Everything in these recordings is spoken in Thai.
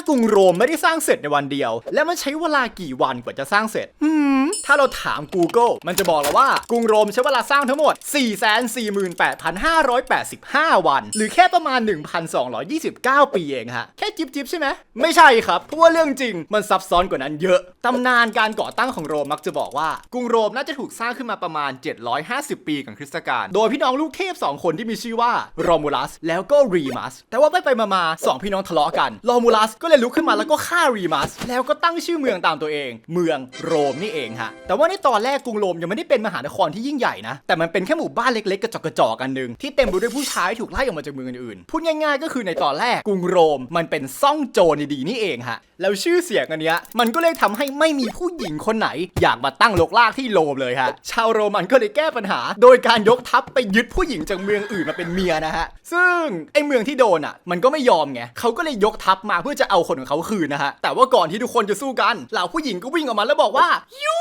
ากรุงโรมไม่ได้สร้างเสร็จในวันเดียว และมันใช้เวลากี่วันกว่าจะสร้างเสร็จหืม ถ้าเราถาม Google มันจะบอกเราว่ากรุงโรมใช้เวลาสร้างทั้งหมด 448,585 วัน หรือแค่ประมาณ 1,229 ปีเองฮะ แค่จิบจิบๆใช่ไหม ไม่ใช่ครับ เพราะว่าเรื่องจริงมันซับซ้อนกว่านั้นเยอะ ตำนานการก่อตั้งของโรมมักจะบอกว่ากรุงโรมน่าจะถูกสร้างขึ้นมาประมาณ 750 ปีก่อนคริสตกาล โดยพี่น้องลูกเทพ 2 คนที่มีชื่อว่าโรมูลัสแล้วก็รีมัส แต่ว่าไปไปมาๆสองพี่น้องทะเลาะกันโรมูลัสก็เลยลุกขึ้นมาแล้วก็ฆ่ารีมัสแล้วก็ตั้งชื่อเมืองตามตัวเอง เมืองโรมนี่เองฮะแต่ว่าในตอนแรกกรุงโรมยังไม่ได้เป็นมหานครที่ยิ่งใหญ่นะ แต่มันเป็นแค่หมู่บ้านเล็กๆกระจอกกระจอกกันหนึ่งที่เต็มไปด้วยผู้ชายถูกไล่ออกมาจากเมืองอื่นๆพูดง่ายๆ ก็คือในตอนแรกกรุงโรมมันเป็นซ่องโจรดีๆนี่เองฮะแล้วชื่อเสียงอันเนี้ยมันก็เลยทำให้ไม่มีผู้หญิงคนไหน อยากมาตั้งลกลากที่โรมเลยฮะชาวโรมันก็เลยแก้ปัญหา โดยการยกทัพไปยึดผู้หญิงจากเมืองอื่นมาเป็นเมียนะฮะซึ่งไอเมืองที่โดนอะ มันก็ไม่ยอมไงเขาก็เลยยกทัพมาเพื่อจะเอาคนของเขาคืนนะฮะแต่ว่าก่อนที่ทุกคนจะสู้กันเหล่าผู้หญิงก็วิ่งออกมาแล้วบอกว่ายุ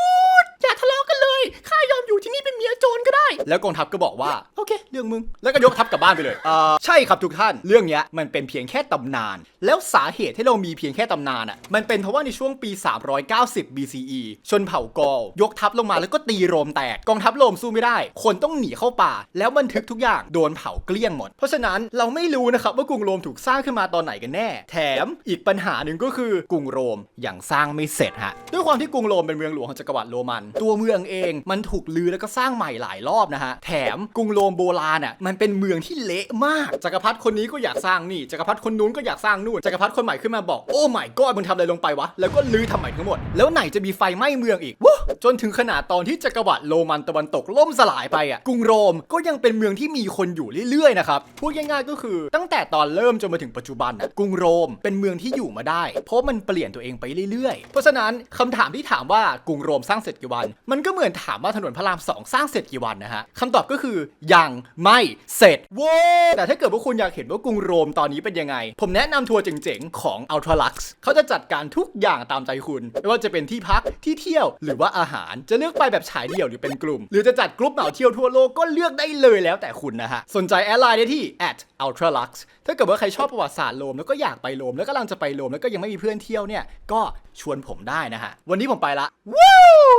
อมอยู่ที่นี่เป็นเมียโจรก็ได้ แล้วกองทัพก็บอกว่า โอเค เรื่องมึง แล้วก็ยกทัพกลับบ้านไปเลยเอ่อใช่ครับทุกท่าน เรื่องเนี้ยมันเป็นเพียงแค่ตำนาน แล้วสาเหตุที่เรามีเพียงแค่ตำนานอะ มันเป็นเพราะว่าในช่วงปี 390 BCE ชนเผ่ากอลยกทัพลงมาแล้วก็ตีโรมแตก กองทัพโรมสู้ไม่ได้ คนต้องหนีเข้าป่า แล้วบันทึกทุกอย่างโดนเผาเกลี้ยงหมด เพราะฉะนั้นเราไม่รู้นะครับว่ากรุงโรมถูกสร้างขึ้นมาตอนไหนกันแน่ แถมอีกปัญหาหนึ่งก็คือกรุงโรมยังสร้างไม่เสร็จฮะ ด้วยความที่กรุงโรมเป็นเมืองหลวงของจักรวรรดิโรมัน ตัวเมืองเองมันถูกลือแล้วก็สร้างใหม่หลายรอบนะฮะ แถมกรุงโรมโบราณอะมันเป็นเมืองที่เละมาก จักรพรรดิคนนี้ก็อยากสร้างนี่ จักรพรรดิคนนู้นก็อยากสร้างนู่น จักรพรรดิคนใหม่ขึ้นมาบอกโอ้ไม่ก็มึงทำอะไรลงไปวะ แล้วก็ลื้อทำใหม่ทั้งหมด แล้วไหนจะมีไฟไหม้เมืองอีกว้จนถึงขนาดตอนที่จักรวรรดิโรมันตะวันตกล่มสลายไปอะ กรุงโรมก็ยังเป็นเมืองที่มีคนอยู่เรื่อยๆนะครับ พูดง่ายๆก็คือตั้งแต่ตอนเริ่มจนมาถึงปัจจุบันอะ กรุงโรมเป็นเมืองที่อยู่มาได้ เพราะมันเปลี่ยนตัวเองไปเรื่อยๆ เพราะฉะนั้นคำถามที่ถามว่ากรุงโรมสร้างเสร็จกี่วัน มันก็เหมือนถามว่าถนนพระรามสองสร้างเสร็จกี่วันนะฮะคำตอบก็คือยังไม่เสร็จโว้แต่ถ้าเกิดว่าคุณอยากเห็นว่ากรุงโรมตอนนี้เป็นยังไง ผมแนะนำทัวร์เจ๋งๆ ของ Ultralux เขาจะจัดการทุกอย่างตามใจคุณ ไม่ว่าจะเป็นที่พักที่เที่ยวหรือว่าอาหารจะเลือกไปแบบฉายเดี่ยวหรือเป็นกลุ่ม หรือจะจัดกลุ่มเหมาเที่ยวทั่วโลกก็เลือกได้เลยแล้วแต่คุณนะฮะสนใจแอดไลน์ได้ที่ @ultralux ถ้าเกิดว่าใครชอบประวัติศาสตร์โรมแล้วก็อยากไปโรมแล้วก็กำลังจะไปโรมแล้วก็ยังไม่มีเพื่อนเที่ยวเนี่ยก็ชวนผมได้นะฮะวันนี้ผมไปละวู้